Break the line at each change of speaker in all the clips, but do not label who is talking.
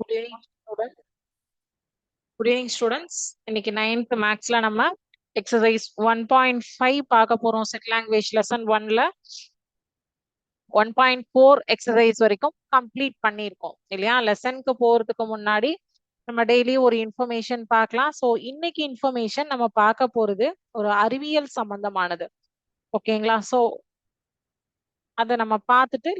Good evening student good evening students இன்னைக்கு ninth மேக்ஸ்ல நம்ம எக்ஸசைஸ் ஒன் பாயிண்ட் ஃபைவ் பார்க்க போறோம். செட் லாங்குவேஜ் லெசன் ஒன்ல ஒன் பாயிண்ட் ஃபோர் எக்ஸசைஸ் வரைக்கும் கம்ப்ளீட் பண்ணியிருக்கோம் இல்லையா? லெசனுக்கு போறதுக்கு முன்னாடி நம்ம டெய்லி ஒரு இன்ஃபர்மேஷன் பார்க்கலாம். ஸோ இன்னைக்கு இன்ஃபர்மேஷன் நம்ம பார்க்க போறது ஒரு அறிவியல் சம்பந்தமானது. ஓகேங்களா ஸோ அதை நம்ம பார்த்துட்டு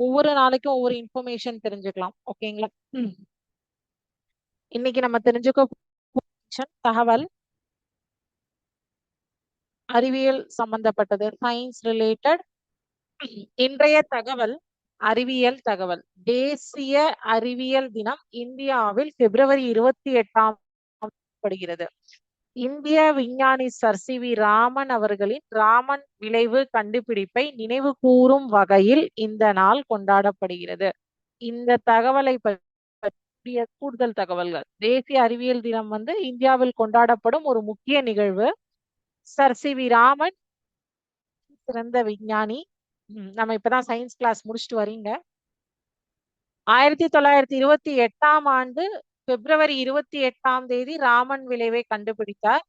ஒவ்வொரு நாளைக்கும் ஒவ்வொரு இன்ஃபர்மேஷன் தெரிஞ்சுக்கலாம். ஓகேங்களா. இன்னைக்கு நம்ம தெரிஞ்சுக்க தகவல் அறிவியல் சம்பந்தப்பட்டது சயின்ஸ் ரிலேட்டட் இன்றைய தகவல் அறிவியல் தகவல். தேசிய அறிவியல் தினம் இந்தியாவில் பிப்ரவரி இருபத்தி எட்டாம் படுகிறது இந்திய விஞ்ஞானி சர் சி. வி. ராமன் அவர்களின் ராமன் விளைவு கண்டுபிடிப்பை நினைவு கூறும் வகையில் இந்த நாள் கொண்டாடப்படுகிறது. இந்த தகவலை பற்றிய கூடுதல் தகவல்கள். தேசிய அறிவியல் தினம் வந்து இந்தியாவில் கொண்டாடப்படும் ஒரு முக்கிய நிகழ்வு. Sir C. வி. ராமன் சிறந்த விஞ்ஞானி. நம்ம இப்பதான் சயின்ஸ் கிளாஸ் முடிச்சுட்டு வரீங்க. ஆயிரத்தி தொள்ளாயிரத்தி இருபத்தி எட்டாம் ஆண்டு பிப்ரவரி இருபத்தி எட்டாம் தேதி ராமன் விளைவை கண்டுபிடித்தார்.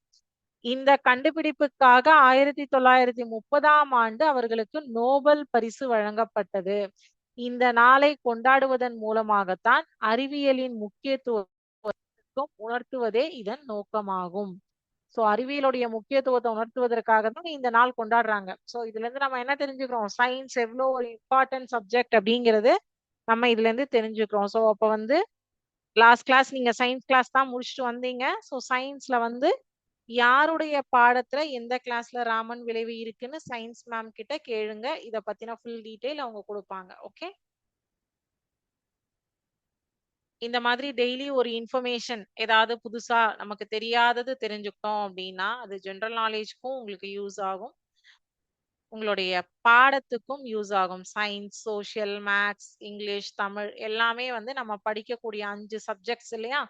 இந்த கண்டுபிடிப்புக்காக ஆயிரத்தி தொள்ளாயிரத்தி முப்பதாம் ஆண்டு அவர்களுக்கு நோபல் பரிசு வழங்கப்பட்டது. இந்த நாளை கொண்டாடுவதன் மூலமாகத்தான் அறிவியலின் முக்கியத்துவம் உணர்த்துவதே இதன் நோக்கமாகும். சோ அறிவியலுடைய முக்கியத்துவத்தை உணர்த்துவதற்காக தான் இந்த நாள் கொண்டாடுறாங்க. சோ இதுல இருந்து நம்ம என்ன தெரிஞ்சுக்கிறோம்? சயின்ஸ் எவ்வளோ ஒரு இம்பார்ட்டன்ட் சப்ஜெக்ட் அப்படிங்கிறது நம்ம இதுல இருந்து தெரிஞ்சுக்கிறோம். சோ அப்ப வந்து லாஸ்ட் கிளாஸ் நீங்க சயின்ஸ் கிளாஸ் தான் முடிச்சுட்டு வந்தீங்க. ஸோ சயின்ஸ்ல வந்து யாருடைய பாடத்துல எந்த கிளாஸ்ல ராமன் விளைவு இருக்குன்னு சயின்ஸ் மேம் கிட்ட கேளுங்க. இத பத்தின ஃபுல் டீடைல் அவங்க கொடுப்பாங்க. ஓகே இந்த மாதிரி டெய்லி ஒரு இன்ஃபர்மேஷன் ஏதாவது புதுசா நமக்கு தெரியாதது தெரிஞ்சுக்கிட்டோம் அப்படின்னா அது ஜென்ரல் நாலேஜ்க்கும் உங்களுக்கு யூஸ் ஆகும். உங்களுடைய பாடத்துக்கும் யூஸ் ஆகும். Science social maths English Tamil எல்லாமே வந்து நம்ம படிக்கக்கூடிய அஞ்சு சப்ஜெக்ட்ஸ் இல்லையா?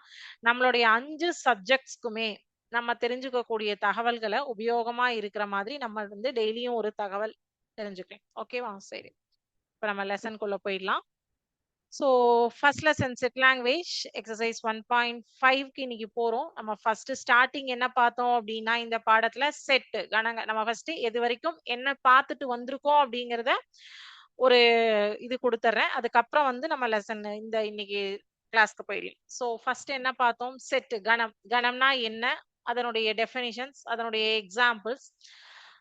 நம்மளுடைய அஞ்சு சப்ஜெக்ட்ஸ்க்குமே நம்ம தெரிஞ்சுக்கக்கூடிய தகவல்களை உபயோகமா இருக்கிற மாதிரி நம்ம வந்து டெய்லியும் ஒரு தகவல் தெரிஞ்சுக்கலாம். ஓகேவா சரி. இப்போ நம்ம லெசன்குள்ள போயிடலாம். So first lesson set language exercise one point ஃபைவ்க்கு இன்னைக்கு போறோம். நம்ம ஃபர்ஸ்ட் ஸ்டார்டிங் என்ன பார்த்தோம் அப்படின்னா இந்த பாடத்துல செட் கணங்க நம்ம ஃபர்ஸ்ட் எது வரைக்கும் என்ன பார்த்துட்டு வந்திருக்கோம் அப்படிங்கிறத ஒரு இது கொடுத்துட்றேன் அதுக்கப்புறம் வந்து நம்ம லெசன் இந்த இன்னைக்கு கிளாஸ்க்கு போயிடலாம். ஸோ ஃபர்ஸ்ட் என்ன பார்த்தோம்? செட் கணம். கணம்னா என்ன? அதனுடைய டெஃபினிஷன்ஸ் அதனுடைய எக்ஸாம்பிள்ஸ்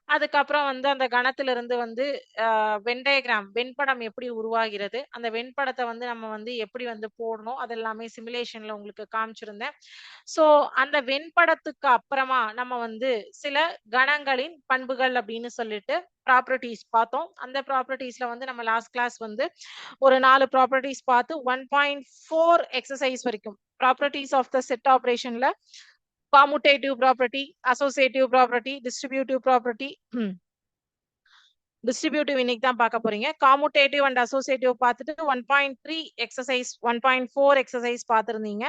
அதுக்கப்புறம் வந்து அந்த கணத்துல இருந்து வந்து வெண்டயகிராம் வெண்படம் எப்படி உருவாகிறது அந்த வெண்படத்தை வந்து நம்ம வந்து எப்படி வந்து போடணும் அது எல்லாமே சிமுலேஷன்ல உங்களுக்கு காமிச்சிருந்தேன். ஸோ அந்த வெண்படத்துக்கு அப்புறமா நம்ம வந்து சில கணங்களின் பண்புகள் அப்படின்னு சொல்லிட்டு ப்ராப்பர்ட்டிஸ் பார்த்தோம். அந்த ப்ராப்பர்ட்டிஸ்ல வந்து நம்ம லாஸ்ட் கிளாஸ் வந்து ஒரு நாலு ப்ராப்பர்ட்டிஸ் பார்த்து ஒன் பாயிண்ட் ஃபோர் எக்ஸசைஸ் வரைக்கும் ப்ராப்பர்ட்டிஸ் ஆஃப் த செட் ஆப்ரேஷன்ல commutative property, associative property, distributive property. Distributive இன்னைக்கு தான் பார்க்க போறீங்க. காமுடேட்டிவ் அண்ட் அசோசியேட்டிவ் பார்த்துட்டு one point three exercise one point four exercise பார்த்துருந்தீங்க.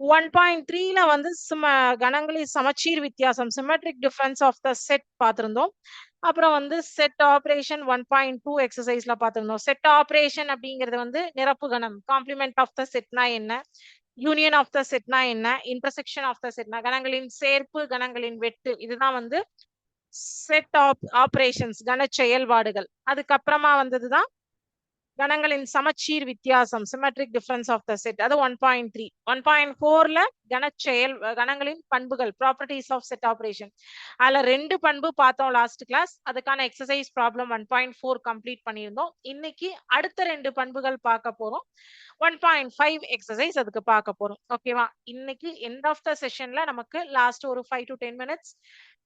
One point த்ரீல வந்து சிம கணங்களின் சமச்சீர் வித்தியாசம் symmetric difference of the set பார்த்துருந்தோம். அப்புறம் வந்து set operation one point two எக்ஸசைஸ்ல பார்த்துருந்தோம். செட் ஆப்ரேஷன் அப்படிங்கிறது வந்து நிரப்பு கணம் காம்ப்ளிமெண்ட் ஆஃப் த செட்னா என்ன? யூனியன் ஆஃப் த செட்னா என்ன? இன்டர்செக்ஷன் ஆஃப் த செட்னா கணங்களின் சேர்ப்பு கணங்களின் வெட்டு. இதுதான் வந்து செட் ஆப் ஆப்ரேஷன்ஸ் கன செயல்பாடுகள் அதுக்கப்புறமா வந்ததுதான் கணங்களின் சமச்சீர் வித்தியாசம் symmetric difference of the set அது one point three one point ஃபோர்ல கன செயல் கணங்களின் பண்புகள் ப்ராப்பர்ட்டிஸ் ஆஃப் செட் ஆப்ரேஷன் அதுல ரெண்டு பண்பு பார்த்தோம் லாஸ்ட் கிளாஸ் அதுக்கான exercise problem one point four complete பண்ணியிருந்தோம். இன்னைக்கு அடுத்த ரெண்டு பண்புகள் பார்க்க போறோம். ஒன் பாயிண்ட் ஃபைவ் எக்ஸசைஸ் அதுக்கு பார்க்க போறோம். ஓகேவா இன்னைக்கு எண்ட் ஆஃப் த செஷன்ல நமக்கு லாஸ்ட் ஒரு five to ten minutes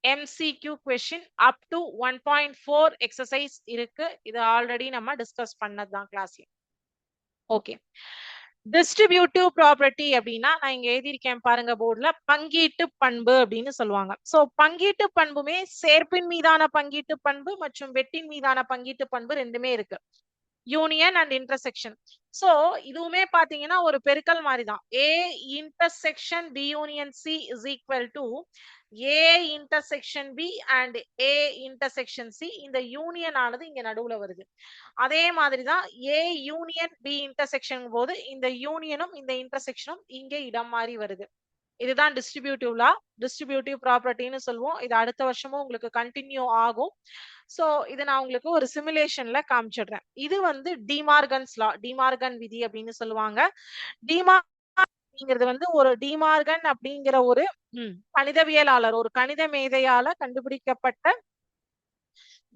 MCQ question up to one point four exercise இருக்கு. இது ஆல்ரெடி நம்ம டிஸ்கஸ் பண்ணதுதான் கிளாஸ் ஓகே டிஸ்ட்ரிபியூட்டிவ் ப்ராப்பர்ட்டி அப்படின்னா நான் இங்க எழுதியிருக்கேன் பாருங்க போர்டுல பங்கீட்டு பண்பு அப்படின்னு சொல்லுவாங்க. சோ பங்கீட்டு பண்புமே சேர்ப்பின் மீதான பங்கீட்டு பண்பு மற்றும் வெட்டின் மீதான பங்கீட்டு பண்பு ரெண்டுமே இருக்கு. யூனியன் அண்ட் இன்டர்செக்ஷன் சோ இதுவுமே பாத்தீங்கன்னா ஒரு பெருக்கல் மாதிரி தான் A intersection B union C is equal to A intersection B and A intersection C இந்த யூனியன் ஆனது இங்க நடுவுல வருது. அதே மாதிரி தான் ஏ யூனியன் பி இன்டர்செக்ஷன் போது இந்த யூனியனும் இந்த இன்டர்செக்ஷனும் இங்கே இடம் மாறி வருது. இதுதான் டிஸ்ட்ரிபியூட்டிவ் லா டிஸ்ட்ரிபியூட்டிவ் ப்ராப்பர்ட்டின்னு சொல்லுவோம் இது அடுத்த வருஷமும் உங்களுக்கு கண்டினியூ ஆகும். சோ இது நான் உங்களுக்கு ஒரு சிமுலேஷன்ல காமிச்சிடுறேன். இது வந்து டிமார்கன்ஸ் லா டிமார்கன் விதி அப்படின்னு சொல்லுவாங்க. டிமார் அப்படிங்கிறது வந்து ஒரு டிமார்கன் அப்படிங்கிற ஒரு கணிதவியலாளர் ஒரு கணித மேதையால கண்டுபிடிக்கப்பட்ட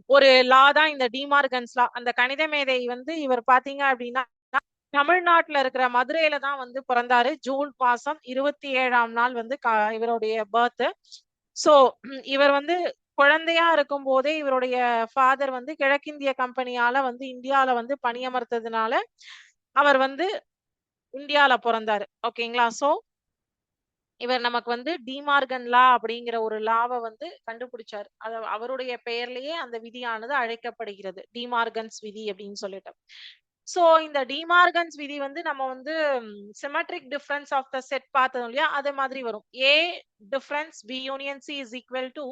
ஒரு லா தான் இந்த டிமார்கன்ஸ் லா அந்த கணித மேதை வந்து இவர் பாத்தீங்க அப்படின்னா தமிழ்நாட்டுல இருக்கிற மதுரையில தான் வந்து பிறந்தாரு. ஜூன் மாசம் இருபத்தி ஏழாம் நாள் வந்து இவருடைய பர்த் சோ இவர் வந்து குழந்தையா இருக்கும் போதே இவருடைய ஃபாதர் வந்து கிழக்கிந்திய கம்பெனியால வந்து இந்தியால வந்து பணியமர்த்ததுனால அவர் வந்து இந்தியால பிறந்தாரு. ஓகேங்களா? சோ இவர் நமக்கு வந்து டிமார்கன் லா அப்படிங்கிற ஒரு லாவை வந்து கண்டுபிடிச்சாரு. அத அவருடைய பெயர்லயே அந்த விதியானது அழைக்கப்படுகிறது. டிமார்கன்ஸ் விதி அப்படின்னு சொல்லிட்டு. சோ இந்த டிமார்கன்ஸ் விதி வந்து நம்ம வந்து symmetric difference of the set பார்த்தோம் இல்லையா? அதே மாதிரி வரும். A difference B union C is equal to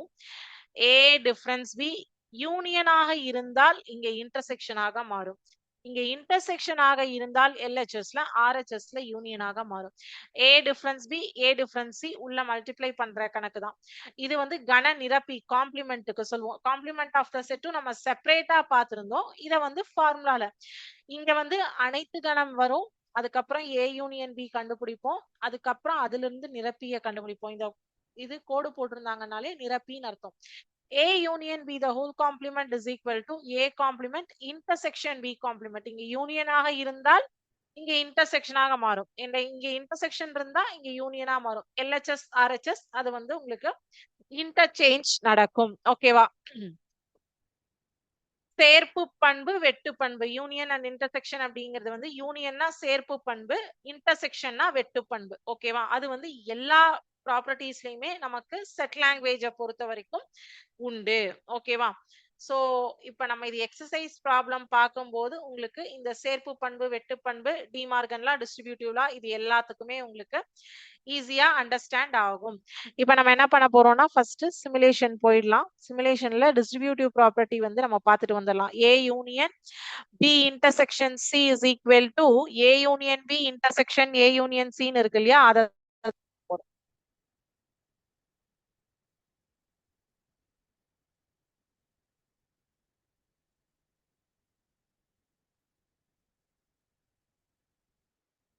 A difference B யூனியனாக இருந்தால் இங்க இன்டர்செக்ஷனாக மாறும். இங்க இன்டர்செக்ஷன் ஆக இருந்தால் எல்ஹெச்எஸ்ல ஆர்ஹெச்எஸ்ல யூனியனாக மாறும். A difference B A difference C உள்ள மல்டிப்ளை பண்ற கணக்கு தான் இது வந்து கன நிரப்பி காம்ப்ளிமெண்ட்டுக்கு சொல்லுவோம். காம்ப்ளிமெண்ட் ஆஃப் த செட்டும் நம்ம செப்பரேட்டா பார்த்திருந்தோம். இத வந்து ஃபார்முலால இங்க வந்து அனைத்து கணம் வரும். அதுக்கப்புறம் ஏ யூனியன் பி கண்டுபிடிப்போம். அதுக்கப்புறம் அதுல இருந்து நிரப்பிய கண்டுபிடிப்போம். இந்த இது கோடு போட்டிருந்தாங்கனாலே நிரப்பின்னு அர்த்தம். A union B the whole complement is equal to A complement intersection B complement. இங்க யூனியனாக இருந்தால் இங்க இன்டர்செக்ஷனாக மாறும். இந்த இங்க இன்டர்செக்ஷன் இருந்தா இங்க யூனியனா மாறும். எல்ஹெச்எஸ் ஆர்ஹெச்எஸ் அது வந்து உங்களுக்கு இன்டர்சேஞ்ச் நடக்கும். ஓகேவா சேர்ப்பு பண்பு வெட்டு பண்பு. யூனியன் அண்ட் இன்டர்செக்ஷன் அப்படிங்கிறது வந்து யூனியன்னா சேர்ப்பு பண்பு இன்டர்செக்ஷன்னா வெட்டு பண்பு. ஓகேவா அது வந்து எல்லா ப்ராப்பர்ட்டிஸ்லயுமே நமக்கு செட் லாங்குவேஜை பொறுத்த வரைக்கும் உண்டு. ஓகேவா சோ இப்ப நம்ம இது எக்ஸசைஸ் ப்ராப்ளம் பார்க்கும்போது உங்களுக்கு இந்த சேர்ப்பு பண்பு வெட்டு பண்பு டிமார்கன்லா டிஸ்ட்ரிபியூட்டிவ்லா இது எல்லாத்துக்குமே உங்களுக்கு ஈஸியா அண்டர்ஸ்டாண்ட் ஆகும். இப்ப நம்ம என்ன பண்ண போறோம்னா ஃபர்ஸ்ட் சிமுலேஷன் போயிடலாம். சிமுலேஷன்ல டிஸ்ட்ரிபியூட்டிவ் ப்ராப்பர்ட்டி வந்து நம்ம பார்த்துட்டு வந்துடலாம். A union B intersection C is equal to A union B intersection A union சின்னு இருக்கு இல்லையா? அதை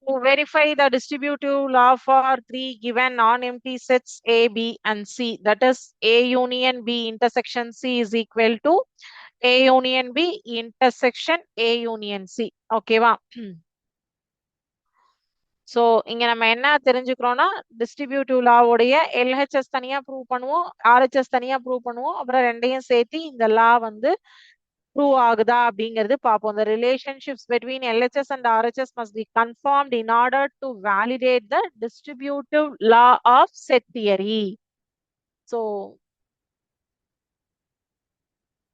To verify the distributive law for three given non-empty sets A, B, and C, that is A union B intersection C is equal to A union B intersection A union C. Okay, wow. So இங்க நம்ம என்ன தெரிஞ்சுக்கிறோம்னா distributive லாவோடைய LHS தனியா prove பண்ணுவோம் RHS தனியா prove பண்ணுவோம் அப்புறம் ரெண்டையும் சேர்த்து இந்த லா வந்து ப்ரூவ் ஆகுதா அப்படிங்கிறது பார்ப்போம் the relationships between LHS and RHS must be confirmed in order to validate the distributive law of set theory so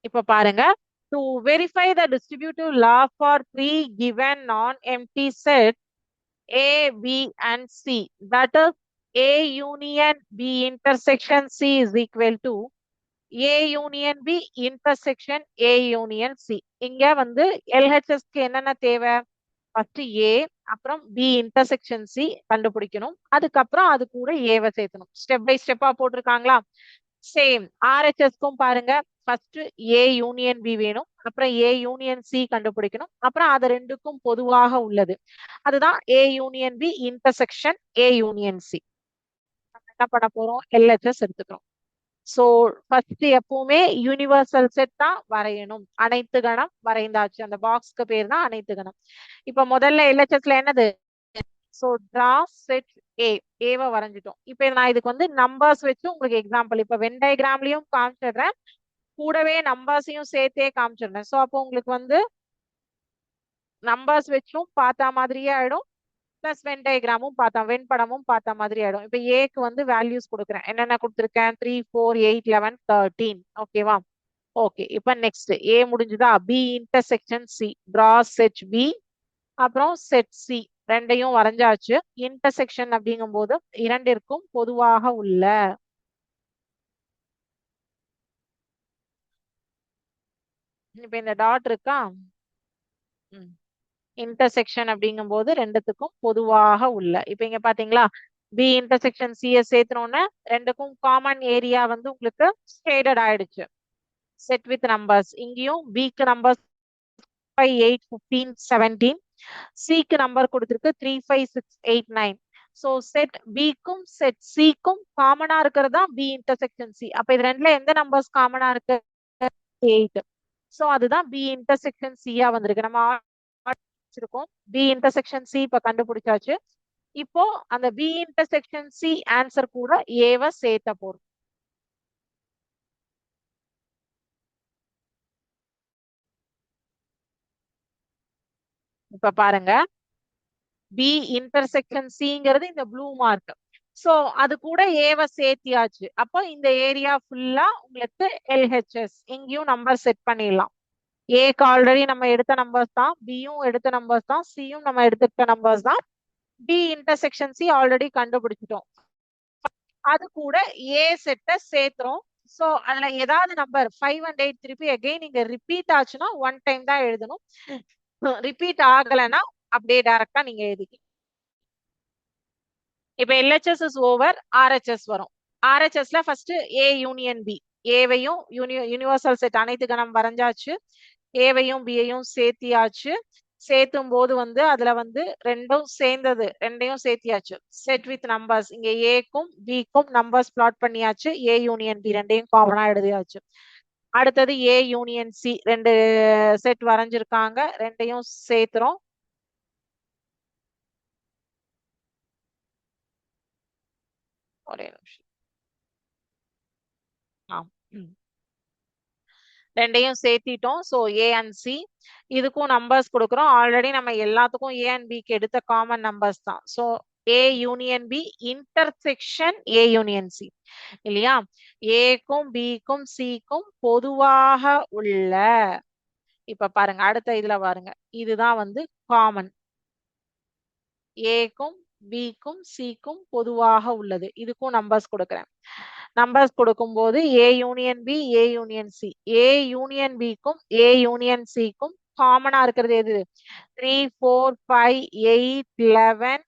இப்ப பாருங்க to verify the distributive law for three given non-empty sets A, B, and C that is A union B intersection C is equal to A union B intersection A union C இங்க வந்து எல்ஹெச்எஸ்க்கு என்னென்ன தேவை? First ஏ அப்புறம் B intersection C கண்டுபிடிக்கணும். அதுக்கப்புறம் அது கூட ஏவை சேர்த்தணும். ஸ்டெப் பை ஸ்டெப்பா போட்டிருக்காங்களா? சேம் ஆர்ஹெச்எஸ்க்கும் பாருங்க. ஃபர்ஸ்ட் ஏ யூனியன் பி வேணும். அப்புறம் ஏ யூனியன் சி கண்டுபிடிக்கணும். அப்புறம் அது ரெண்டுக்கும் பொதுவாக உள்ளது. அதுதான் A union B intersection A union C என்ன பண்ண போறோம்? எல்ஹெச்எஸ் எடுத்துக்கிறோம். சோ ஃபர்ஸ்ட் எப்பவுமே யூனிவர்சல் செட் தான் வரையணும். அனைத்து கணம் வரைந்தாச்சு. அந்த பாக்ஸ்க்கு பேர் தான் அனைத்து கணம். இப்ப முதல்ல எல்ஹெச்எஸ்ல என்னது? சோ டிரா செட் ஏ ஏவை வரைஞ்சிட்டோம். இப்ப நான் இதுக்கு வந்து நம்பர்ஸ் வச்சு உங்களுக்கு எக்ஸாம்பிள் இப்ப வென் டயக்ராம்லயும் காமிச்சிடுறேன். கூடவே நம்பர்ஸையும் சேர்த்தே காமிச்சிடுறேன். சோ அப்போ உங்களுக்கு வந்து நம்பர்ஸ் வச்சும் பார்த்தா மாதிரியே ஆயிடும். பிளஸ் வென் டயக்ராமும் பார்த்தோம் வென் படமும் பார்த்த மாதிரி ஆயிடும். இப்போ ஏக்கு வந்து வேல்யூஸ் கொடுக்குறேன். என்னென்ன கொடுத்துருக்கேன்? Three four eight eleven thirteen ஓகேவா ஓகே இப்போ நெக்ஸ்ட் ஏ முடிஞ்சுதா? B intersection C draw set B அப்புறம் செட் சி ரெண்டையும் வரைஞ்சாச்சு. இன்டர்செக்ஷன் அப்படிங்கும் போது இரண்டிற்கும் பொதுவாக உள்ள இப்ப இந்த டாட் இருக்கா? ம். இன்டர்செக்ஷன் அப்படிங்கும்போது ரெண்டுத்துக்கும் பொதுவாக உள்ள. இப்ப இங்க பாத்தீங்களா? பி இன்டர்செக்ஷன் சிஎஸ் சேர்த்தனோடனே ரெண்டுக்கும் காமன் ஏரியா வந்து உங்களுக்கு ஸ்டேடட் ஆயிடுச்சு. செட் வித் நம்பர்ஸ் இங்கேயும் பிக்கு numbers five eight fifteen seventeen சிக்கு நம்பர் கொடுத்துருக்கு three five six eight nine so set பிக்கும் செட் சிக்கும் காமனா இருக்கிறது தான் பி இன்டர்செக்ஷன் சி அப்ப இது ரெண்டுல எந்த நம்பர்ஸ் காமனா இருக்கு? எயிட் ஸோ அதுதான் பி இன்டர்செக்ஷன் சியா வந்திருக்கு. நம்ம வச்சிருக்கோம் பி இன்டர்செக்ஷன் சி இப்ப கண்டுபிடிச்சாச்சு. இப்போ அந்த பி இன்டர்செக்ஷன் சி ஆன்சர் கூட ஏவ சேர்த்த போறோம். இப்ப பாருங்க. பி இன்டர்செக்ஷன் சிங்கிறது இந்த ப்ளூ மார்க் சோ அது கூட ஏவ சேர்த்தியாச்சு. அப்போ இந்த ஏரியா ஃபுல்லா உங்களுக்கு எல்ஹெச்எஸ் இங்கேயும் நம்பர் செட் பண்ணிடலாம். ஏக்கு ஆல்ரெடி நம்ம எடுத்த நம்பர்ஸ் தான். பியும் எடுத்த நம்பர்ஸ் தான். சியும் நம்ம எடுத்துக்கிட்ட நம்பர்ஸ் தான். பி இன்டர்செக்ஷன் சி ஆல்ரெடி கண்டுபிடிச்சிட்டோம். அது கூட ஏ செட்டை சேர்த்துறோம். ஸோ அதுல ஏதாவது நம்பர் ஃபைவ் அண்ட் எயிட் திருப்பி அகைன் நீங்க ரிப்பீட் ஆச்சுன்னா ஒன் டைம் தான் எழுதணும். ரிப்பீட் ஆகலைன்னா அப்படியே டைரக்டா நீங்க எழுதிக்க இப்ப எல்ஹெச்எஸ் இஸ் ஓவர் ஆர்ஹெச்எஸ் வரும். ஆர்ஹெச்எஸ்ல ஃபர்ஸ்ட் ஏ யூனியன் பி ஏவையும் யூனிவர்சல் செட் அனைத்து கணம் வரைஞ்சாச்சு. ஏவையும் பியையும் சேர்த்தியாச்சு. சேர்த்தும் போது வந்து அதுல வந்து ரெண்டும் சேர்ந்தது. ரெண்டையும் சேர்த்தியாச்சு. செட் வித் நம்பர்ஸ் இங்க ஏக்கும் பிக்கும் நம்பர்ஸ் பிளாட் பண்ணியாச்சு. ஏ யூனியன் பி ரெண்டையும் காமனா எழுதியாச்சு. அடுத்தது ஏ யூனியன் சி ரெண்டு செட் வரைஞ்சிருக்காங்க. ரெண்டையும் சேர்த்துறோம். ஒரே நிமிஷம். ஆ ம். ரெண்டையும் சேர்த்திட்டோம். ஸோ ஏ அண்ட் சி இதுக்கும் நம்பர்ஸ் கொடுக்குறோம். ஆல்ரெடி நம்ம எல்லாத்துக்கும் ஏ அண்ட் பிக்கு எடுத்த காமன் நம்பர்ஸ் தான். So A union B intersection A union C இல்லையா? ஏக்கும் பிக்கும் சிக்கும் பொதுவாக உள்ள இப்ப பாருங்க அடுத்த இதுல பாருங்க. இதுதான் வந்து காமன் ஏக்கும் பிக்கும் சிக்கும் பொதுவாக உள்ளது. இதுக்கும் நம்பர்ஸ் கொடுக்குறேன். நம்பர்ஸ் கொடுக்கும்போது A union B A union C A union பிக்கும் ஏ யூனியன் சிக்கும் காமனா இருக்கிறது எது? Three four five eight eleven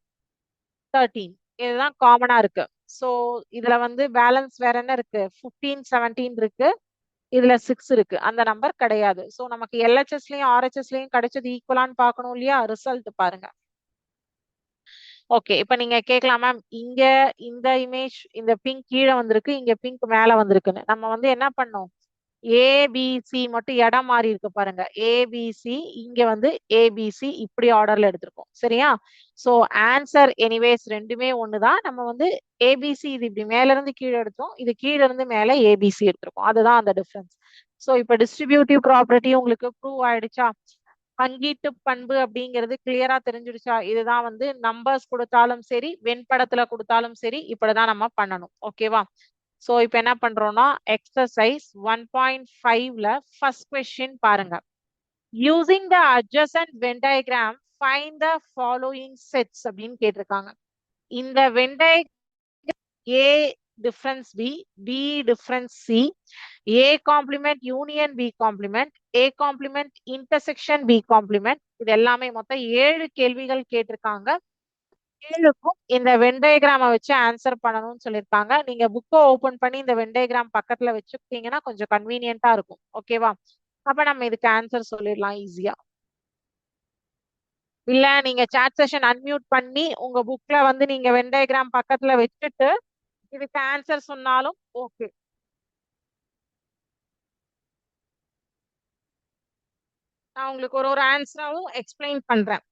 thirteen இதுதான் காமனா இருக்கு. ஸோ இதுல வந்து பேலன்ஸ் வேற என்ன இருக்கு? ஃபிஃப்டீன் செவன்டீன் இருக்கு. இதுல சிக்ஸ் இருக்கு. அந்த நம்பர் கிடையாது. ஸோ நமக்கு எல்ஹெச்எஸ்லயும் ஆர்ஹெச்எஸ்லயும் கிடைச்சது ஈக்குவலான்னு பார்க்கணும் இல்லையா? ரிசல்ட் பாருங்க. ஓகே இப்ப நீங்க கேட்கலாம் மேம் இங்க இந்த இமேஜ் இந்த பிங்க் கீழே வந்திருக்கு இங்க பிங்க் மேல வந்திருக்குன்னு. நம்ம வந்து என்ன பண்ணோம்? ஏபிசி மட்டும் இடம் மாறி இருக்கு பாருங்க. ஏபிசி இங்க வந்து ஏபிசி இப்படி ஆர்டர்ல எடுத்திருக்கோம். சரியா? சோ ஆன்சர் எனிவேஸ் ரெண்டுமே ஒண்ணுதான். நம்ம வந்து ஏபிசி இது இப்படி மேல இருந்து கீழே எடுத்தோம். இது கீழே இருந்து மேல ஏபிசி எடுத்திருக்கோம். அதுதான் அந்த டிஃபரன்ஸ் சோ இப்ப டிஸ்ட்ரிபியூட்டிவ் ப்ராப்பர்ட்டி உங்களுக்கு ப்ரூவ் ஆயிடுச்சா? பங்கீட்டு பண்பு அப்படிங்கிறது கிளியரா தெரிஞ்சிருச்சா இதுதான் வந்து நம்பர்ஸ் கொடுத்தாலும் சரி வெண்படத்துல கொடுத்தாலும் சரி இப்படிதான் நம்ம பண்ணணும். ஓகேவா சோ இப்ப என்ன பண்றோம்னா எக்ஸசைஸ் ஒன் பாயிண்ட் ஃபைவ்ல ஃபர்ஸ்ட் கொஸ்டின் பாருங்க. Using the adjacent Venn diagram find the following sets அப்படின்னு கேட்டிருக்காங்க. இந்த வெண்டை A difference B B difference C A complement union B complement A complement intersection B complement இது எல்லாமே மொத்தம் ஏழு கேள்விகள் கேட்டிருக்காங்க. ஏழுக்கும் இந்த வெண்டயகிராம வச்சு ஆன்சர் பண்ணணும்னு சொல்லியிருக்காங்க. நீங்க புக்கை ஓபன் பண்ணி இந்த வெண்டயகிராம் பக்கத்துல வச்சுக்கிட்டீங்கன்னா கொஞ்சம் கன்வீனியன்ட்டா இருக்கும். ஓகேவா அப்ப நம்ம இதுக்கு ஆன்சர் சொல்லிடலாம் ஈஸியா இல்ல நீங்க சாட் செஷன் அன்மியூட் பண்ணி உங்க புக்ல வந்து நீங்க வெண்டயகிராம் பக்கத்துல வச்சுட்டு இதுக்கு ஆன்சர் சொன்னாலும் ஓகே நான் உங்களுக்கு ஒரு ஒரு ஆன்சராவும் எக்ஸ்பிளைன் பண்றேன்.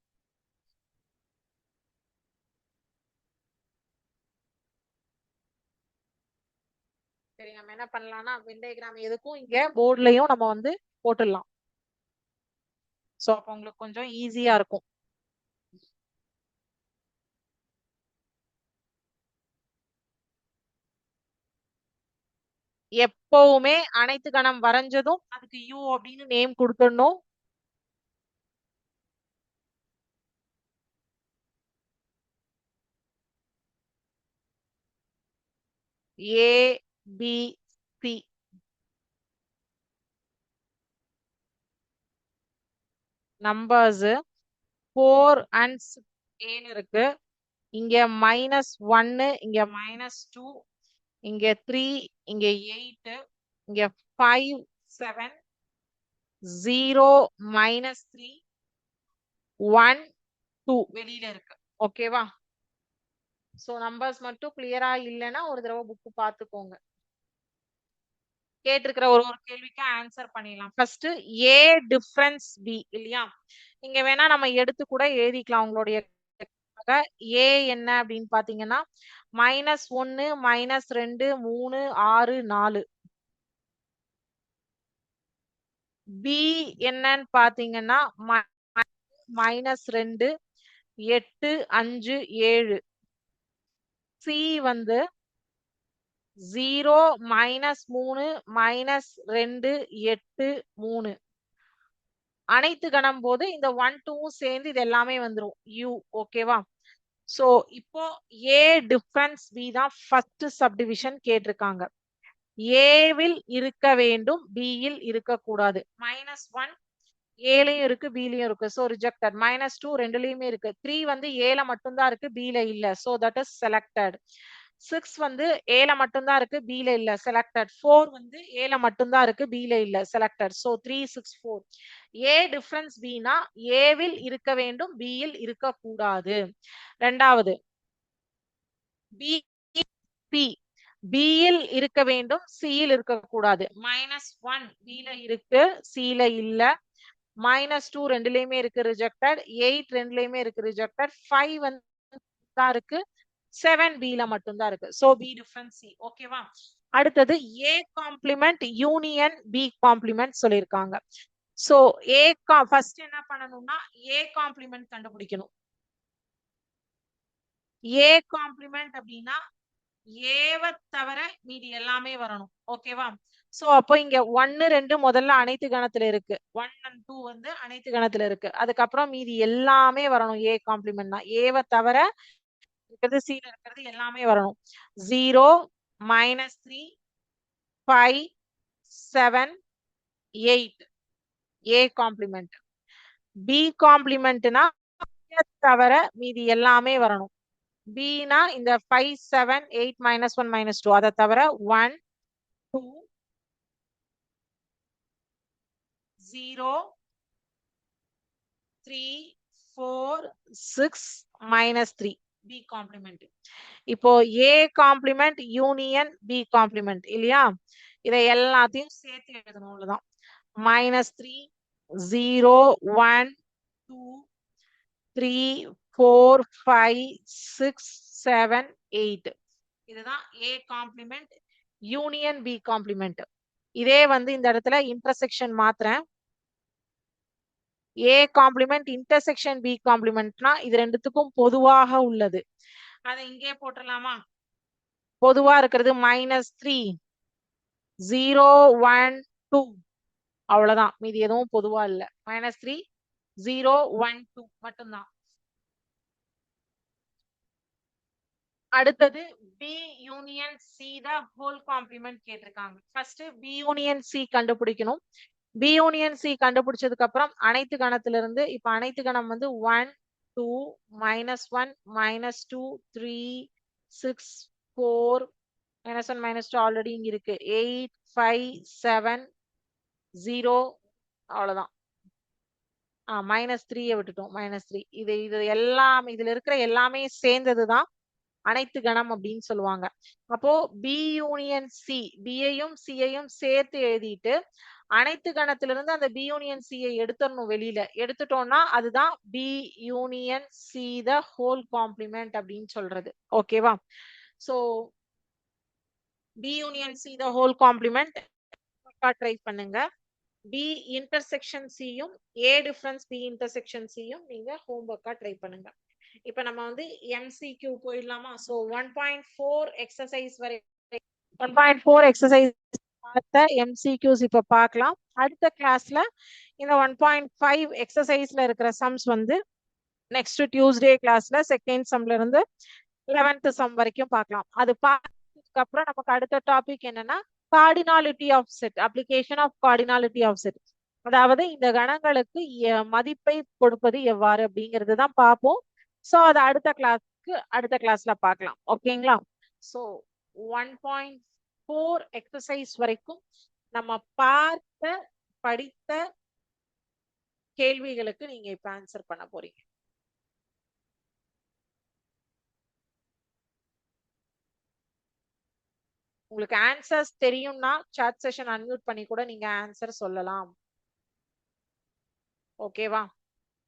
சரி நம்ம என்ன பண்ணலாம்னா விண்டயகிராம் எதுக்கும் இங்க போர்ட்லயும் நம்ம வந்து போட்டுடலாம். சோ அப்ப உங்களுக்கு கொஞ்சம் ஈஸியா இருக்கும். எப்பவுமே அனைத்து கணம் வரைஞ்சதும் அதுக்கு யூ அப்படின்னு நேம் கொடுத்துடணும். A B C numbers four and ஏன்னு இருக்கு. இங்க மைனஸ் ஒன்னு இங்க மைனஸ் டூ இங்க த்ரீ இங்க எயிட் இங்க five seven zero minus three one two வெளியில இருக்கு. ஓகேவா சோ நம்பர்ஸ் மட்டும் கிளியரா இல்லைன்னா ஒரு தடவை புக் பார்த்துக்கோங்க. கேட்டிருக்கிற ஒரு ஒரு கேள்விக்கு ஆன்சர் பண்ணிடலாம். ஃபர்ஸ்ட் ஏ டிஃபரன்ஸ் பி இல்லையா? இங்க வேணா நம்ம எடுத்து கூட எழுதிக்கலாம் உங்களுடைய ஏ என்ன அப்படின்னு பாத்தீங்கன்னா மைனஸ் ஒன்னு மைனஸ் ரெண்டு மூணு ஆறு நாலு. பி என்னன்னு பாத்தீங்கன்னா மைனஸ் ரெண்டு எட்டு அஞ்சு ஏழு. சி வந்து ஜீரோ மைனஸ் மூணு மைனஸ் ரெண்டு எட்டு மூணு. அனைத்து கணம் போது இந்த ஒன் டூவும் சேர்ந்து இது எல்லாமே வந்துரும். யூ ஓகேவா சோ இப்போ ஏ டிஃபரன்ஸ் பி தான் ஃபர்ஸ்ட் சப்டிவிஷன் கேட்டிருக்காங்க. ஏவில் இருக்க வேண்டும் பியில் இருக்கக்கூடாது மைனஸ் ஒன் ஏலையும் இருக்கு பிலையும் இருக்கு. ஸோ ரிஜெக்டட் மைனஸ் டூ ரெண்டுலயுமே இருக்கு. த்ரீ வந்து ஏல மட்டும்தான் இருக்கு பில இல்ல. So that is selected six வந்து ஏல மட்டும்தான் இருக்கு பில இல்ல. செலக்டட் ஃபோர் வந்து ஏல மட்டும்தான் இருக்கு பில இல்ல. Selected so three six four A difference பினா ஏவில் இருக்க வேண்டும் பியில் இருக்கக்கூடாது. ரெண்டாவது பி பி பியில் இருக்க வேண்டும் சியில் இருக்கக்கூடாது. மைனஸ் ஒன் பில இருக்கு சில இல்ல. மைனஸ் டூ ரெண்டுலயுமே இருக்கு ரிஜெக்டட் எயிட் ரெண்டுலயுமே இருக்கு ரிஜெக்டட் ஃபைவ் வந்து இருக்கு செவன் பில மட்டும்தான் இருக்கு. சோ பி டிஃபரன்ஸ் சி ஓகேவா அடுத்தது A complement union B complement சொல்லியிருக்காங்க. சோ ஏ கா ஃபர்ஸ்ட் என்ன பண்ணணும்னா ஏ காம்ப்ளிமெண்ட் கண்டுபிடிக்கணும். ஏ காம்ப்ளிமெண்ட் அப்படின்னா ஏவ தவிர மீதி எல்லாமே வரணும். ஓகேவா சோ அப்போ இங்க ஒன்னு ரெண்டு முதல்ல அனைத்து கணத்துல இருக்கு. ஒன் அண்ட் டூ வந்து அனைத்து கணத்துல இருக்கு. அதுக்கப்புறம் மீதி எல்லாமே வரணும். ஏ காம்ப்ளிமெண்ட்னா ஏவ தவிர இருக்கிறது சில இருக்கிறது எல்லாமே வரணும். Zero minus three five seven eight A complement B காம்ப்ளிமெண்ட்னா தவிர மீதி எல்லாமே வரணும். பினா இந்த five seven eight minus one minus two அதை தவிர one two zero three four six minus three B complement இப்போ A complement union B complement இல்லையா? இதை எல்லாத்தையும் சேர்த்து எழுதணும் அவ்வளவுதான். Minus three zero one two three four five six seven eight இதுதான் A complement union B complement இதே வந்து இந்த இடத்துல இன்டர்செக்ஷன் மாத்திரேன் ஏ காம்ப்ளிமெண்ட் இன்டர்செக்ஷன் பி காம்ப்ளிமெண்ட்னா இது ரெண்டுத்துக்கும் பொதுவாக உள்ளது. அதை இங்கே போட்டுடலாமா? பொதுவா இருக்கிறது minus three zero one two அவ்வளவுதான். மீதி எதுவும் பொதுவா இல்ல. Minus three zero one two மட்டும்தான். அடுத்தது B union C the whole complement கேட்டிருக்காங்க. ஃபர்ஸ்ட் பி யூனியன் சி கண்டுபிடிக்கணும். பி யூனியன் சி கண்டுபிடிச்சதுக்கு அப்புறம் அனைத்து கணத்துல இருந்து இப்ப அனைத்து கணம் வந்து one two minus one minus two three six four minus one minus two already இங்க இருக்கு. எயிட் ஃபைவ் செவன் ஜீரோ அவ்வளவுதான். ஆ மைனஸ் த்ரீயை விட்டுட்டோம். மைனஸ் த்ரீ இது இது எல்லாம் இதுல இருக்கிற எல்லாமே சேர்ந்ததுதான் அனைத்து கணம் அப்படின்னு சொல்லுவாங்க. அப்போ பி யூனியன் சி பியையும் சியையும் சேர்த்து எழுதிட்டு அனைத்து கணத்திலிருந்து அந்த பி யூனியன் சியை எடுத்துடணும் வெளியில. எடுத்துட்டோம்னா அதுதான் B union C the whole complement அப்படின்னு சொல்றது. ஓகேவா so B union C the whole complement try பண்ணுங்க. பி இன்டர்செக்ஷன் சியும் ஏ டிஃபரன்ஸ் பி இன்டர்செக்ஷன் சியும் நீங்க ஹோம்ஒர்க்கா ட்ரை பண்ணுங்க. இப்ப நம்ம வந்து எம்சிக்யூ போயிடலாமா? So one point four exercise வரை ஒன் பாயிண்ட் ஃபோர் எக்ஸசைஸ் பார்த்த எம்சிக்யூஸ் இப்போ பார்க்கலாம். அடுத்த கிளாஸ்ல இந்த ஒன் பாயிண்ட் ஃபைவ் எக்ஸசைஸ்ல இருக்கிற சம்ஸ் வந்து நெக்ஸ்ட் டியூஸ்டே கிளாஸ்ல செகண்ட் சம்ல இருந்து லெவன்த் சம் வரைக்கும் பார்க்கலாம். அது பார்த்ததுக்கு அப்புறம் நமக்கு அடுத்த டாபிக் என்னன்னா cardinality of set application of cardinality of set அதாவது இந்த கணங்களுக்கு மதிப்பை கொடுப்பது எவ்வாறு அப்படிங்கிறது தான் பார்ப்போம். ஸோ அதை அடுத்த கிளாஸ்க்கு அடுத்த கிளாஸ்ல பார்க்கலாம். ஓகேங்களா so one point four exercise வரைக்கும் நம்ம பார்த்த படித்த கேள்விகளுக்கு நீங்க இப்ப ஆன்சர் பண்ண போறீங்க. உங்களுக்கு ஆன்சர்ஸ் தெரியும்னா சாட் செஷன் அன்மியூட் பண்ணி கூட நீங்க ஆன்சர் சொல்லலாம். ஓகேவா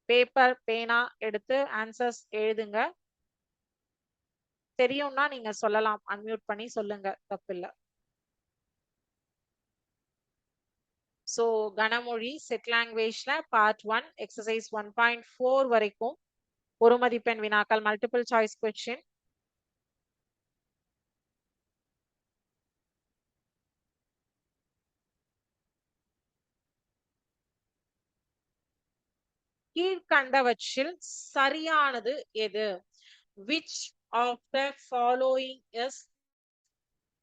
பேப்பர் பேனா எடுத்து ஆன்சர்ஸ் எழுதுங்க. தெரியும்னா நீங்க சொல்லலாம். அன்மியூட் பண்ணி சொல்லுங்க. தப்பில்லை. ஸோ கனமொழி செட் லாங்குவேஜ்ல part one exercise one point four வரைக்கும். ஒரு மதிப்பெண் வினாக்கள் மல்டிபிள் சாய்ஸ் கொஸ்டின் கீழ்கண்டவற்றில் சரியானது எது? Which of the following is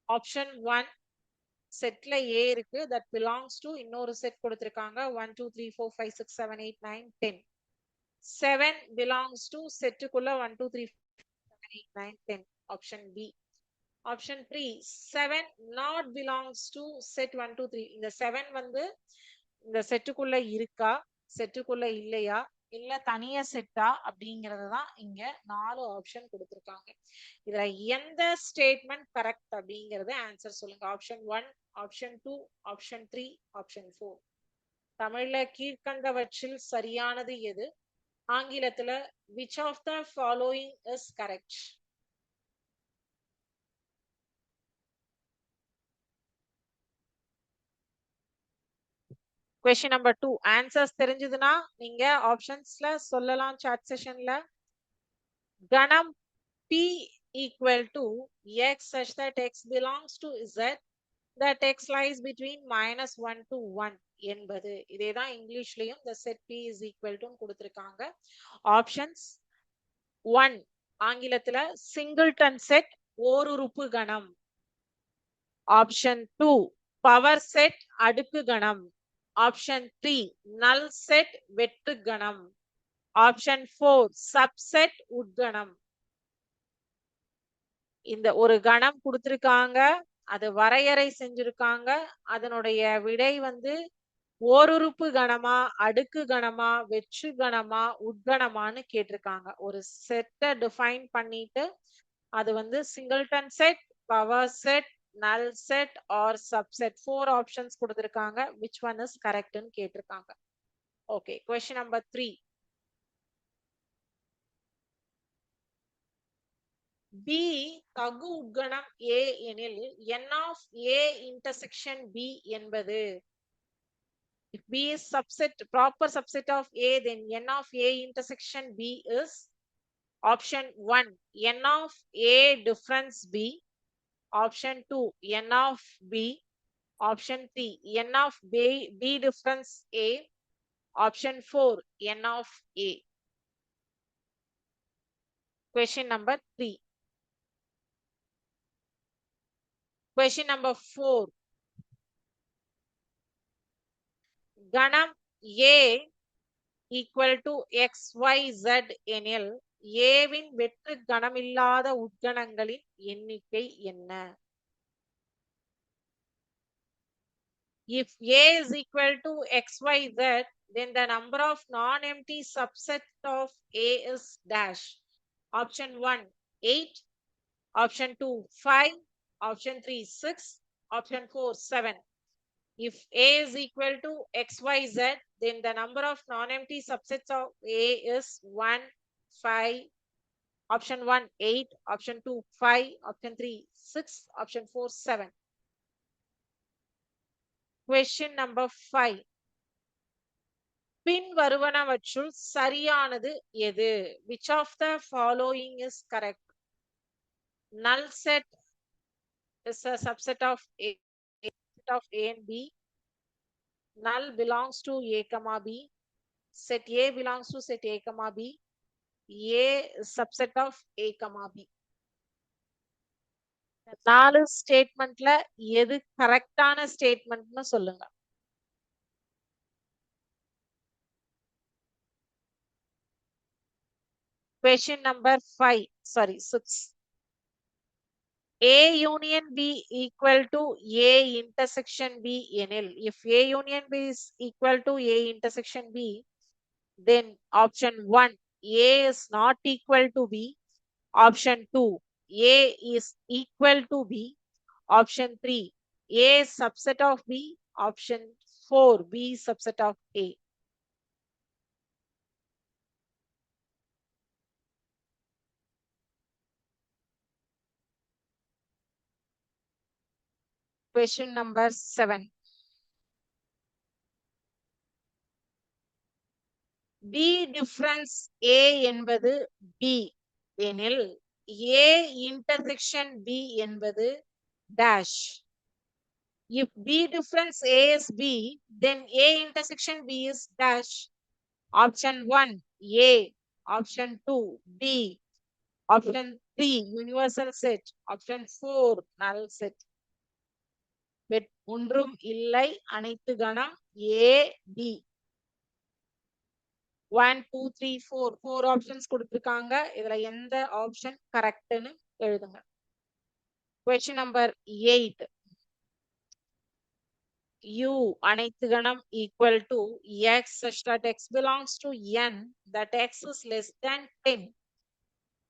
option one செட்ல ஏ இருக்கு. தட் பிலாங்ஸ் டு இன்னொரு செட் கொடுத்திருக்காங்க. One two three four five six seven eight nine ten seven belongs to செட்டுக்குள்ள one two three seven eight nine ten option B option three seven not belongs to set one two three இந்த seven வந்து இந்த செட்டுக்குள்ள இருக்கா? செட்டுக்குள்ள இல்லையா? இல்ல தனியா செட்டா அப்படிங்கறது தான் இங்க நாலு ஆப்ஷன் கொடுத்துருக்காங்க. இதுல எந்த ஸ்டேட்மெண்ட் கரெக்ட் அப்படிங்கறது ஆன்சர் சொல்லுங்க. Option one option two option three option four தமிழ்ல கீழ்கண்டவற்றில் சரியானது எது? ஆங்கிலத்துல which of the following is correct question number two answers தெரிஞ்சதுன்னா நீங்க ஆப்ஷன்ஸ்ல சொல்லலாம் சாட் செஷன்ல கணம் B equal to x such that x belongs to z that x lies between minus 1 to 1 என்பது. இதே தான் இங்கிலீஷ்லயும் the set p is equal to கொடுத்திருக்காங்க. ஆப்ஷன்ஸ் ஒன் ஆங்கிலத்துல சிங்கிள்டன் செட் ஓருறுப்பு கணம். ஆப்ஷன் டூ பவர் செட் அடுக்கு கணம். ஆப்ஷன் த்ரீ நல் செட் வெட்டு கணம் ஆப்ஷன் ஃபோர் சப்செட் உட்கணம். இந்த ஒரு கணம் கொடுத்திருக்காங்க அது வரையறை செஞ்சிருக்காங்க அதனுடைய விடை வந்து ஓருறுப்பு கணமா அடுக்கு கணமா வெற்று கணமா உட்கணமான்னு கேட்டிருக்காங்க. ஒரு செட்டை டிஃபைன் பண்ணிட்டு அது வந்து singleton set power set null set or subset four options கொடுத்துருக்காங்க. விச் ஒன் இஸ் கரெக்ட்னு கேட்டிருக்காங்க. Okay question number three B தகு உட்கணம் ஏ எனில் n of A intersection B என்பது. If b is subset proper subset of a then n of a intersection b is option 1 n of a difference b option 2 n of b. Option 3 n of b, b difference a. Option 4 n of a. Question number 3 question number 4 ganam a equal to xyz nl ஏவின் வெற்று கணமில்லாத உட்கணங்களின் எண்ணிக்கை என்ன If A is equal to XYZ, then the number of non-empty subset of A is dash. Option 1, 8. Option 2, 5. Option 3, 6. Option 4, 7. If A is equal to XYZ, then the number of non-empty subsets of A is 1, 5. Option 1, 8. Option 2, 5. Option 3, 6. Option 4, 7. Question number 5. பின் வருவனவற்றுள் சரியானது எது which of the following is correct null set is a subset of a set of a and b null belongs to a comma b set a belongs to set a comma b A subset of A comma B நாலு ஸ்டேட்மெண்ட்ல எது கரெக்டான ஸ்டேட்மெண்ட்னு சொல்லுங்க question number 5 sorry 6 a union b equal to a intersection b nil if a union b is equal to a intersection b then option 1 A is not equal to B. Option 2, A is equal to B. Option 3, A is subset of B. Option 4, B is subset of A. Question number 7. B difference A என்பது B எனில் A intersection B என்பது dash if b difference a is b then a intersection b is dash option 1 a option 2 b option 3 universal set option 4 null set பெட் ஒன்றும் இல்லை அனைத்து கணம் A D one two three four four options கொடுத்துருக்காங்க. இதுல எந்த option கரெக்ட்னு எழுதுங்க. Question number eight u அனைத்து கணம் equal to X such that x belongs to n. That x is less than 10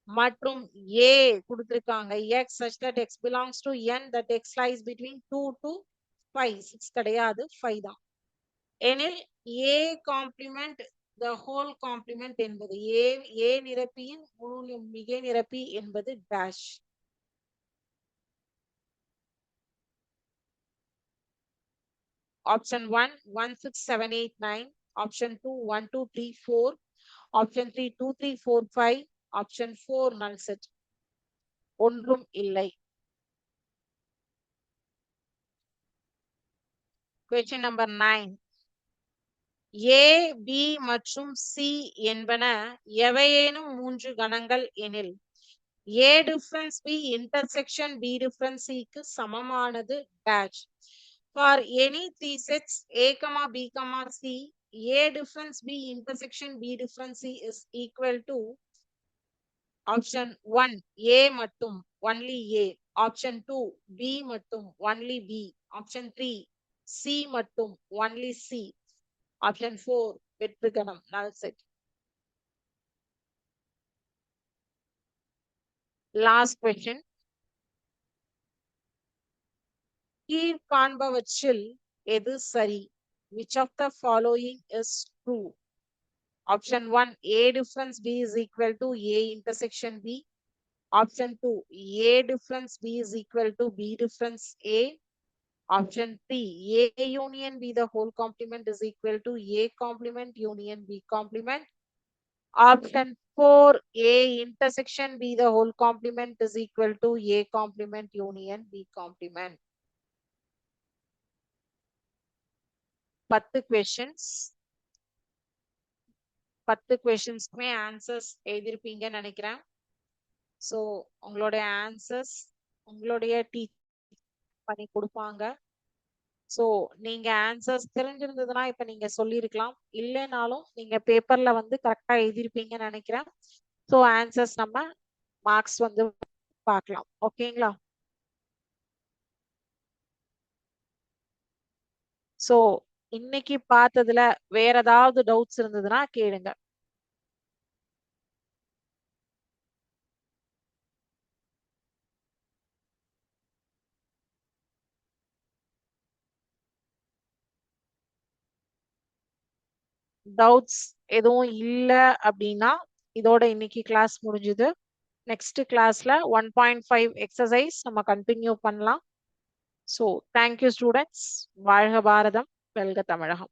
மற்றும் a கொடுத்திருக்காங்க. X such that x belongs to n. That x lies between 2 to 5 6 கிடையாது. 5 தான். எனில் a complement the whole complement என்பது a a நிரப்பியின் முழு மிகை நிரப்பி என்பது dash option 1 1 6 7 8 9 option 2 1 2 3 4 option 3 2 3 4 5 option 4 null set ஒன்றும் இல்லை question number 9 ஏ பி மற்றும் சி என்பன எவையேனும் மூன்று கணங்கள் எனில் A difference B intersection B difference சிக்கு சமமானது dash for any three sets A comma B comma C A difference B intersection B difference C is equal to option one A மட்டும் only A option two B மட்டும் only B option three C மட்டும் only C option 4 வெற்று கணம் null set last question கீழ் காண்பவற்றில் எது சரி which of the following is true option 1 A difference B is equal to A intersection B option 2 A difference B is equal to B difference A option 3 A union B the whole complement is equal to A complement union B complement option 4 A intersection B the whole complement is equal to A complement union B complement பத்து questions பத்து கொஸ்டின்ஸ்க்குமே answers எழுதிருப்பீங்கன்னு நினைக்கிறேன் so உங்களுடைய answers உங்களுடைய teach பண்ணி கொடுப்பாங்க. So நீங்க answers தெரிஞ்சிருந்ததுன்னா இப்ப நீங்க சொல்லியிருக்கலாம். இல்லைனாலும் நீங்க பேப்பர்ல வந்து கரெக்டா எழுதியிருப்பீங்கன்னு நினைக்கிறேன். ஸோ ஆன்சர்ஸ் நம்ம மார்க்ஸ் வந்து பார்க்கலாம். ஓகேங்களா? ஸோ இன்னைக்கு பார்த்ததுல வேற ஏதாவது டவுட்ஸ் இருந்ததுன்னா கேளுங்க. டவுட்ஸ் எதுவும் இல்லை அப்படின்னா இதோட இன்னைக்கு கிளாஸ் முடிஞ்சுது. நெக்ஸ்ட் கிளாஸ்ல ஒன் பாயிண்ட் ஃபைவ் எக்ஸசைஸ் நம்ம கண்டினியூ பண்ணலாம். ஸோ தேங்க்யூ ஸ்டூடெண்ட்ஸ் வாழ்க பாரதம். வெல்க தமிழகம்.